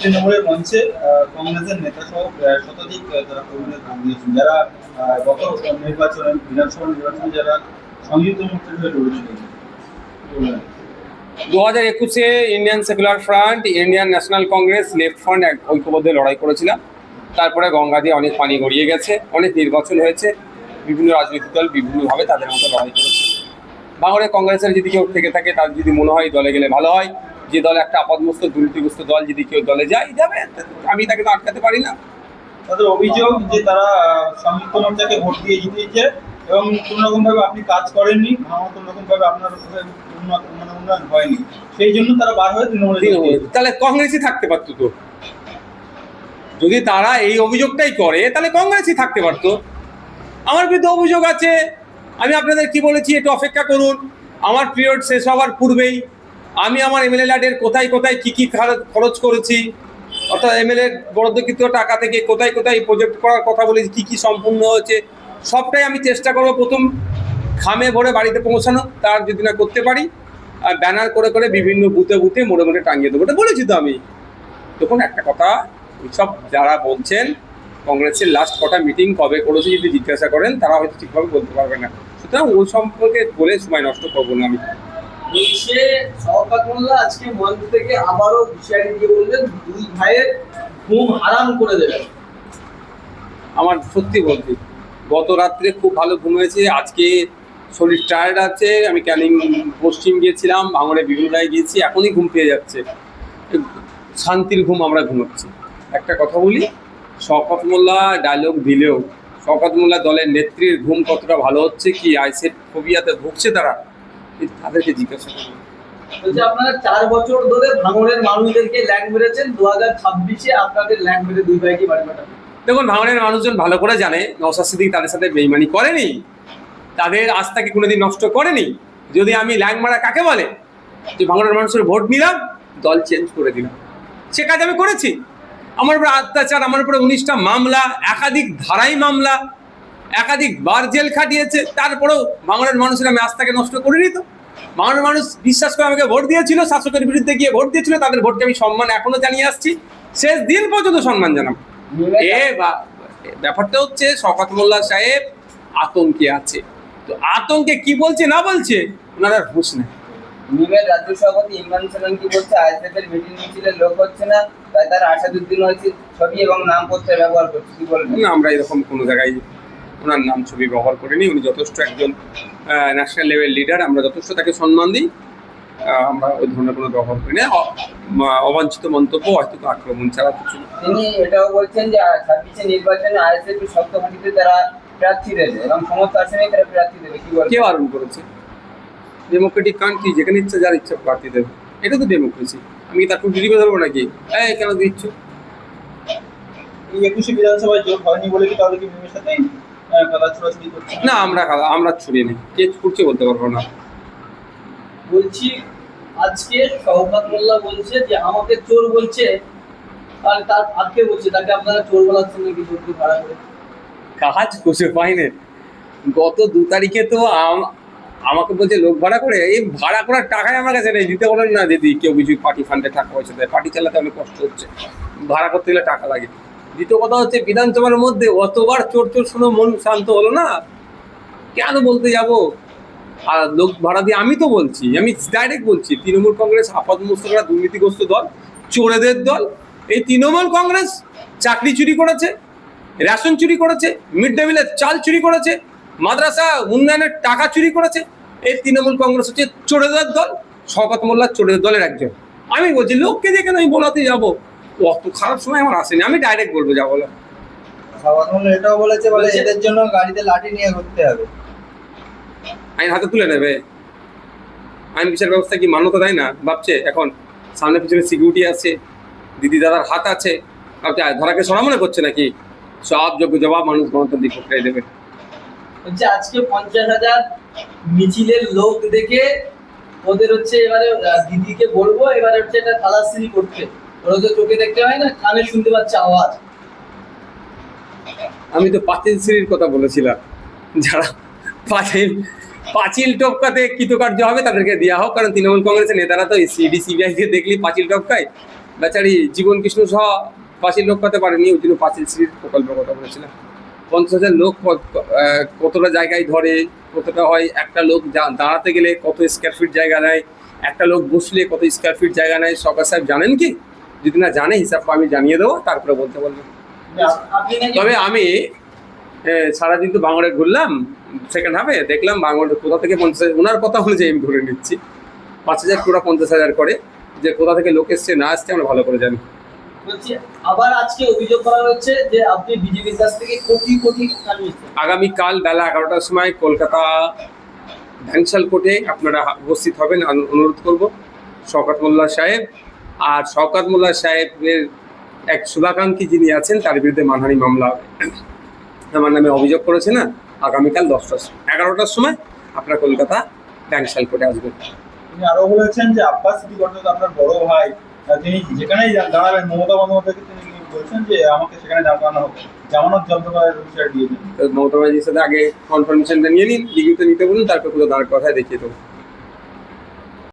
তৃণমূলের মঞ্চে কংগ্রেসের নেতা সহ শতাধিক তারা কর্মীদের নাম দিয়েছেন, যারা গত নির্বাচনে, বিধানসভা নির্বাচনে যারা সংযুক্ত হয়ে দু হাজার একুশে ইন্ডিয়ান সেকুলার ফ্রন্ট, ইন্ডিয়ান ন্যাশনাল কংগ্রেস, লেফট ফ্রন্ট এক ঐক্যবদ্ধ লড়াই করেছিলাম। তারপরে গঙ্গা দিয়ে অনেক পানি গড়িয়ে গেছে, অনেক নির্বাচন হয়েছে। বিভিন্ন রাজনৈতিক দল বিভিন্নভাবে তাদের মতো লড়াই করেছে। বাংলাদেশ কংগ্রেসের যদি কেউ থেকে থাকে, তার যদি মনে হয়, দলে গেলে ভালো হয়। যে দল একটা আপদমস্ত দুর্নীতিগ্রস্ত দল যদি কেউ দলে যায় যাবে আমি তাকে তো আটকাতে পারি না। তাদের অভিযোগ যে তারা সংযুক্ত মোর্চাকে ভোট দিয়ে জিতিয়েছে এবং কোনো রকম ভাবে আপনি কাজ করেননি কোনো রকম ভাবে আপনার মানে উন্নয়ন হয়নি। সেই জন্য তারা বার হয়ে তৃণমূলে তাহলে কংগ্রেসই থাকতে পারতো তো। যদি তারা এই অভিযোগটাই করে তাহলে কংগ্রেসই থাকতে পারতো। আমার বিরুদ্ধে অভিযোগ আছে আমি আপনাদের কি বলেছি একটু অপেক্ষা করুন। আমার পিরিয়ড শেষ হওয়ার পূর্বেই আমি আমার এমএলএ ল্যাডের কোথায় কোথায়, কি কি খরচ- করেছি? অর্থাৎ এমএলএ বরাদ্দকৃত টাকা থেকে কোথায় কোথায় প্রজেক্ট করার কথা বলেছি, কি কি সম্পূর্ণ হয়েছে, সবটাই আমি চেষ্টা করব প্রথম খামে ভরে বাড়িতে পৌঁছানো, তার যদি না করতে পারি, আর ব্যানার করে করে বিভিন্ন বুথে বুথে মোড়ে মোড়ে টাঙিয়ে দেবো। এটা বলেছি তো আমি। তখন একটা কথা, সব যারা বলছেন, কংগ্রেসের লাস্ট কটা মিটিং কবে করেছে যদি জিজ্ঞাসা করেন, তারা হয়তো ঠিকভাবে বলতে পারবে না। সুতরাং ওই সম্পর্কে বলে সময় নষ্ট করব না আমি। বলছে শওকত মোল্লা আজকে মঞ্চ থেকে আবারও হুঁশিয়ারি দিয়ে বললেন দুই ভাইয়ের ঘুম হারাম করে দেবেন। আমার সত্যি বলতে, গত রাত্রে খুব ভালো ঘুম হয়েছে, আজকে শরীর টায়ার্ড আছে, আমি ক্যানিং পশ্চিম গিয়েছিলাম, ভাঙড়ে বিভিন্নরায় গিয়েছি, এখনই ঘুম পেয়ে যাচ্ছে। শান্তির ঘুম আমরা ঘুমোচ্ছি। একটা কথা বলি শওকত মোল্লা ডায়লগ দিলেও শওকত মোল্লা দলের নেত্রীর ঘুম কতটা ভালো হচ্ছে কি আইসেট ফোবিয়াতে ভুগছে তারা? তাদেরকে জিজ্ঞাসা করুন। বলছে আপনারা চার বছর ধরে ভাঙড়ের মানুষদেরকে ল্যাং মেরেছেন। দু হাজার ছাব্বিশে আপনাদের ল্যাং মেরে দুই ভাইকে বাড়ি পাঠাবেন দেখুন ভাঙড়ের মানুষজন ভালো করে জানে নওসাদ সিদ্দিক তাদের সাথে বেইমানি করেনি। তাদের আস্থাকে কোনোদিন নষ্ট করেনি। যদি আমি ল্যাং মারা কাকে বলে? যে ভাঙড়ের মানুষের ভোট নিলাম দল চেঞ্জ করে দিলাম। সে কাজ আমি করেছি। আমার উপরে অত্যাচার আমার উপরে উনিশটা মামলা একাধিক ধারাই মামলা একাধিক বার জেল খাটিয়েছে তারপরেও বাংলার মানুষের আমি আস্থাকে নষ্ট করে তো। বাংলার মানুষ বিশ্বাস করে আমাকে ভোট দিয়েছিল শাসকের বিরুদ্ধে গিয়ে ভোট দিয়েছিল তাদের ভোটকে আমি সম্মান এখনও জানিয়ে আসছি। শেষ দিন পর্যন্ত সম্মান জানাব। এ বা- ব্যাপারটা হচ্ছে শওকত মোল্লা সাহেব আতঙ্কে আছে। তো আতঙ্কে কি বলছে না বলছে ওনারা হুঁশ নেই। নিমের রাজ্য সভাপতি ইমরান সালাম কি বলছে আইএসএফ এর মিটিং মিছিলের লোক হচ্ছে না তাই তারা আসাদুদ্দিন হয়েছে ছবি এবং নাম ব্যবহার করছে কি বলবেন? না আমরা এরকম কোনো জায়গায় ওনার নাম ছবি ব্যবহার করিনি উনি যথেষ্ট একজন ন্যাশনাল লেভেল লিডার আমরা যথেষ্ট তাকে সম্মান দিই। আমরা ওই ধরনের কোনো ব্যবহার করি না। অবাঞ্ছিত মন্তব্য হয়তো আক্রমণ ছাড়া কিছু তিনি এটাও বলছেন যে ছাব্বিশে নির্বাচনে আইএসএফ শক্ত ঘাটিতে তারা প্রার্থী দেবে এবং সমস্ত আসনে তারা প্রার্থী দেবে। কি বলবেন কে বারণ করেছে? ডেমোক্রেটিক কান্ট্রি যেখানে ইচ্ছা যার ইচ্ছা প্রার্থী দেবে। এটা তো ডেমোক্রেসি আমি তার খুব ডিরিবে ধরবো নাকি? এই কেন দিচ্ছ? এই একুশে বিধানসভায় জোট হয়নি বলে কি তাহলে কি মিমের সাথে না আমরা আমরা ছড়িয়ে নিই। কে করছে বলতে পারব না। বলছি আজকে শওকত মোল্লা বলছে যে আমাকে চোর বলছে। আর তার আজকে বলছে? তাকে আপনারা চোর বলাচ্ছেন নাকি চোরকে ভাড়া করে কাজ খুঁজে পাইনি গত দু তারিখে তো আম- আমাকে বলছে লোক ভাড়া করে এই ভাড়া করার টাকাই আমার কাছে নেই দিতে বলেন না দিদি কেউ কিছু পার্টি ফান্ডে টাকা পয়সা দেয় পার্টি চালাতে অনেক কষ্ট হচ্ছে। ভাড়া করতে গেলে টাকা লাগে। দ্বিতীয় কথা হচ্ছে বিধানসভার মধ্যে অতবার চোর চোর শুনে, মন শান্ত হলো না। কেন বলতে যাব? আর লোক ভাড়া দিয়ে আমি তো বলছি, আমি ডাইরেক্ট বলছি, তৃণমূল কংগ্রেস, আপাত মুস্তকরা দুর্নীতিগ্রস্ত দল, চোরেদের দল, এই তৃণমূল কংগ্রেস চাকরি চুরি করেছে, রেশন চুরি করেছে, মিড ডে মিলের চাল চুরি করেছে, মাদ্রাসা উন্নয়নের টাকা চুরি করেছে, এই তৃণমূল কংগ্রেস হচ্ছে চোরেদের দল, শওকত মোল্লা চোরেদের দলের একজন। আমি বলছি, লোককে দিয়ে কেন আমি বলাতে যাব? অত খারাপ সময় আমার আসেনি। আমি ডাইরেক্ট বলব যা বলো এটাও বলেছে বলে এদের জন্য গাড়িতে লাঠি নিয়ে ঘুরতে হবে। আইন হাতে তুলে নেবে। আইন বিচার ব্যবস্থা কি মান্যতা দেয় না? ভাবছে এখন সামনে পিছনে সিকিউরিটি আছে দিদি দাদার হাত আছে। ভাবছে ধরাকে সরা মনে করছে নাকি? সব যোগ্য জবাব মানুষ গণতান্ত্রিক প্রক্রিয়ায় দেবে। হচ্ছে আজকে পঞ্চাশ হাজার মিছিলের লোক দেখে ওদের হচ্ছে এবারে দিদিকে বলব এবারে হচ্ছে এটা তালাশ্রী করতে। ওরা তো চোখে দেখতে হয় না, কানে শুনতে পাচ্ছে আওয়াজ। আমি তো পাঁচিল সিঁড়ির কথা বলেছিলাম। যারা পাঁচিল পাঁচিল টপকাতে কৃতকার্য হবে তাদেরকে দেওয়া হোক, কারণ তৃণমূল কংগ্রেসের নেতারা তো সিডি সিবিআই কে দেখলি পাঁচিল টপকায়। বেচারি জীবন কৃষ্ণ সহ পাঁচিল করতে পারেনি ওই জন্য পাঁচিল শ্রীর প্রকল্পের কথা বলেছিলাম। পঞ্চাশ হাজার লোক কতটা জায়গায় ধরে, কতটা হয়, একটা লোক দাঁড়াতে গেলে কত স্কোয়ার ফিট জায়গা নেয়, একটা লোক বসলে কত স্কোয়ার ফিট জায়গা নেয়, সরকার সাহেব জানেন কি? যদি না জানে হিসাব আমি জানিয়ে দেবো তারপরে বলতে বলব। আপনি নাকি তবে আমি সারাদিন তো বাংলায় ঘুরলাম সেকেন্ড হাফে দেখলাম বাংলার কোথা থেকে পঞ্চাশ ওনার কথা অনুযায়ী আমি ধরে নিচ্ছি। পাঁচ হাজার পুরো পঞ্চাশ হাজার করে যে কোথা থেকে লোক এসছে না আসছে আমরা ভালো করে জানি। বলছি আবার আজকে অভিযোগ করা হচ্ছে যে আপনি বিজেপির কাছ থেকে কোটি কোটি নিয়েছেন। আগামীকাল বেলা এগারোটার সময় কলকাতা ভ্যাংশাল কোর্টে আপনারা উপস্থিত হবেন অনুরোধ করব। শওকত মোল্লা সাহেব আর শওকত মোল্লা সাহেবের এক শুভাকাঙ্ক্ষী যিনি আছেন তার বিরুদ্ধে মানহানি মামলা আমার নামে অভিযোগ করেছে না আগামীকাল দশটার সময় এগারোটার সময় আপনারা কলকাতা ভ্যাংশাল কোর্টে আসবেন তিনি আরও বলেছেন যে আব্বাস সিটি কর্পোরেশন আপনার বড় ভাই তিনি যেখানেই দাঁড়াবেন মমতা বন্দ্যোপাধ্যায়কে তিনি বলছেন যে আমাকে সেখানে দাঁড়ানো হোক জামানত জব্দ করার বিষয় দিয়ে দিন। মমতা ব্যানার্জির সাথে আগে কনফার্মেশনটা নিয়ে নিন লিখিত নিতে বলুন তারপর পুরো দাঁড় কথায় দেখিয়ে দেবো।